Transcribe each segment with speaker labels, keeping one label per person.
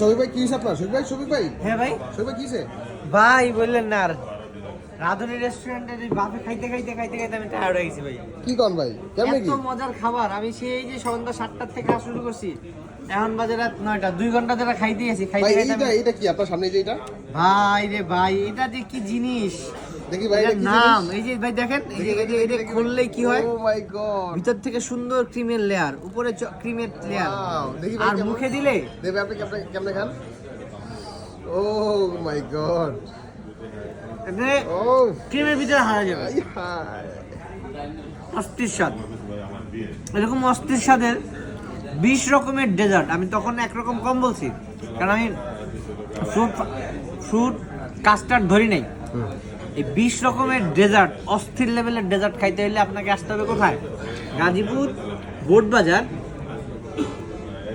Speaker 1: শফিক ভাই কি আপনার? শফিক ভাই শফিক ভাই?
Speaker 2: হ্যাঁ ভাই।
Speaker 1: শফিক ভাই
Speaker 2: ভাই বললেন না আর রাধুনি রেস্টুরেন্টে বাপে খাইতে খাইতে খাইতে খাইতে আমি টায়ার্ড হয়ে গেছি ভাই।
Speaker 1: কি কন ভাই? কেমন কি?
Speaker 2: এত মজার খাবার। আমি সেই যে সন্ধ্যা সাতটার থেকে আসা শুরু করছি এখন বাজে রাত নয়টা। দুই ঘণ্টা ধরে খাইতে গেছি খাইতে খাইতে
Speaker 1: এইটা
Speaker 2: আমি-
Speaker 1: কি? আপনার সামনে যে এটা
Speaker 2: ভাই রে ভাই এটা যে কি জিনিস?
Speaker 1: দেখি ভাই
Speaker 2: নাম এই যে ভাই দেখেন এই যে এই যে- এটা কি হয়?
Speaker 1: ও মাই গড
Speaker 2: ভিতর থেকে সুন্দর ক্রিমের লেয়ার উপরে ক্রিমের লেয়ার
Speaker 1: দেখি
Speaker 2: আর মুখে দিলে?
Speaker 1: দেবে আপনি কেমনে কেমনে খান? ও মাই গড ও
Speaker 2: ক্রিমের ভিতরে হারা যাবে।
Speaker 1: আই
Speaker 2: অস্থির স্বাদ। এরকম অস্থির স্বাদের বিশ রকমের ডেজার্ট আমি তখন একরকম কম বলছি। কারণ আমি ফ্রুট ফ্রুট কাস্টার্ড ধরি নাই। এই বিশ রকমের ডেজার্ট অস্থির লেভেলের ডেজার্ট খাইতে হলে আপনাকে আসতে হবে কোথায়? গাজীপুর বোট বাজার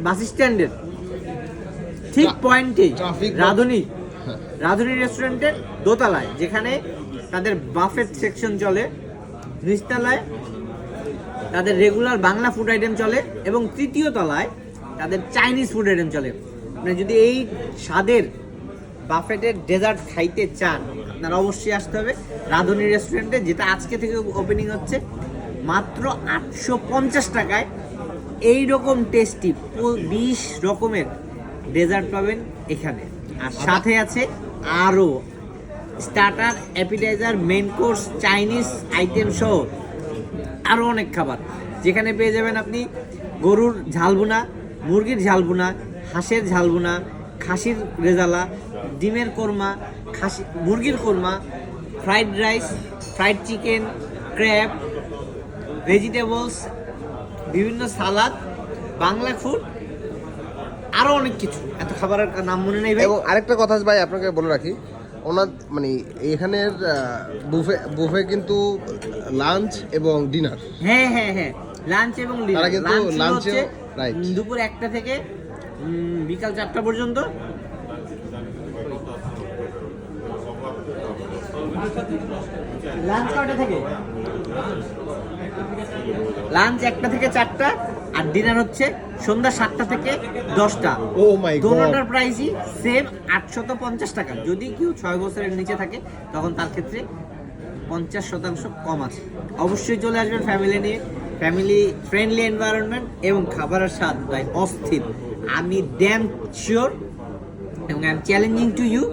Speaker 2: বাস স্ট্যান্ডের। ঠিক পয়েন্টে রাধুনী।
Speaker 1: হ্যাঁ।
Speaker 2: রাধুনী রেস্টুরেন্টের দোতলায় যেখানে তাদের বাফেট সেকশন চলে নিচতলায় তাদের রেগুলার বাংলা ফুড আইটেম চলে এবং তৃতীয় তলায় তাদের চাইনিজ ফুড আইটেম চলে। মানে যদি এই স্বাদের বাফেটের ডেজার্ট খাইতে চান আপনারা অবশ্যই আসতে হবে রাধুনী রেস্টুরেন্টে যেটা আজকে থেকে ওপেনিং হচ্ছে মাত্র আটশো পঞ্চাশ টাকায়। এই রকম টেস্টি বিশ রকমের ডেজার্ট পাবেন এখানে। আর সাথে আছে আরও starter appetiser main course Chinese item সহ আরও অনেক খাবার। যেখানে পেয়ে যাবেন আপনি গরুর ঝালবুনা মুরগির ঝালবুনা হাঁসের ঝালবুনা খাসির রেজালা ডিমের কোরমা খাসি মুরগির korma fried rice fried chicken crab vegetables বিভিন্ন সালাদ বাংলা ফুড আরও অনেক কিছু। এত খাবারের নাম মনে নেই
Speaker 1: এবং আরেকটা কথা ভাই আপনাকে বলে রাখি। ওনার মানে এখানের বুফে বুফে কিন্তু লাঞ্চ এবং ডিনার
Speaker 2: হ্যাঁ হ্যাঁ হ্যাঁ। লাঞ্চ এবং ডিনার
Speaker 1: তারা কিন্তু
Speaker 2: লাঞ্চ দুপুর একটা থেকে বিকাল চারটা পর্যন্ত? লাঞ্চ থেকে? লাঞ্চ একটা থেকে চারটা আর ডিনার হচ্ছে সন্ধ্যা সাতটা থেকে দশটা।
Speaker 1: ও মাই
Speaker 2: দোনোটার প্রাইসই সেম আটশত পঞ্চাশ টাকা। যদি কেউ ছয় বছরের নিচে থাকে তখন তার ক্ষেত্রে পঞ্চাশ শতাংশ কম আছে। অবশ্যই চলে আসবেন ফ্যামিলি নিয়ে। ফ্যামিলি ফ্রেন্ডলি এনভায়রনমেন্ট এবং খাবারের স্বাদ ভাই অস্থির। আমি ড্যাম শিওর এবং I am challenging to you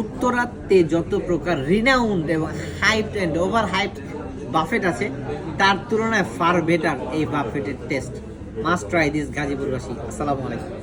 Speaker 2: উত্তরাতে যত প্রকার রিনাউন্ড এবং hype and over hype buffet আছে, তার তুলনায় ফার বেটার এই বাফেটের টেস্ট মাস্ট ট্রাই দিস গাজীপুরবাসী। আসসালামু আলাইকুম।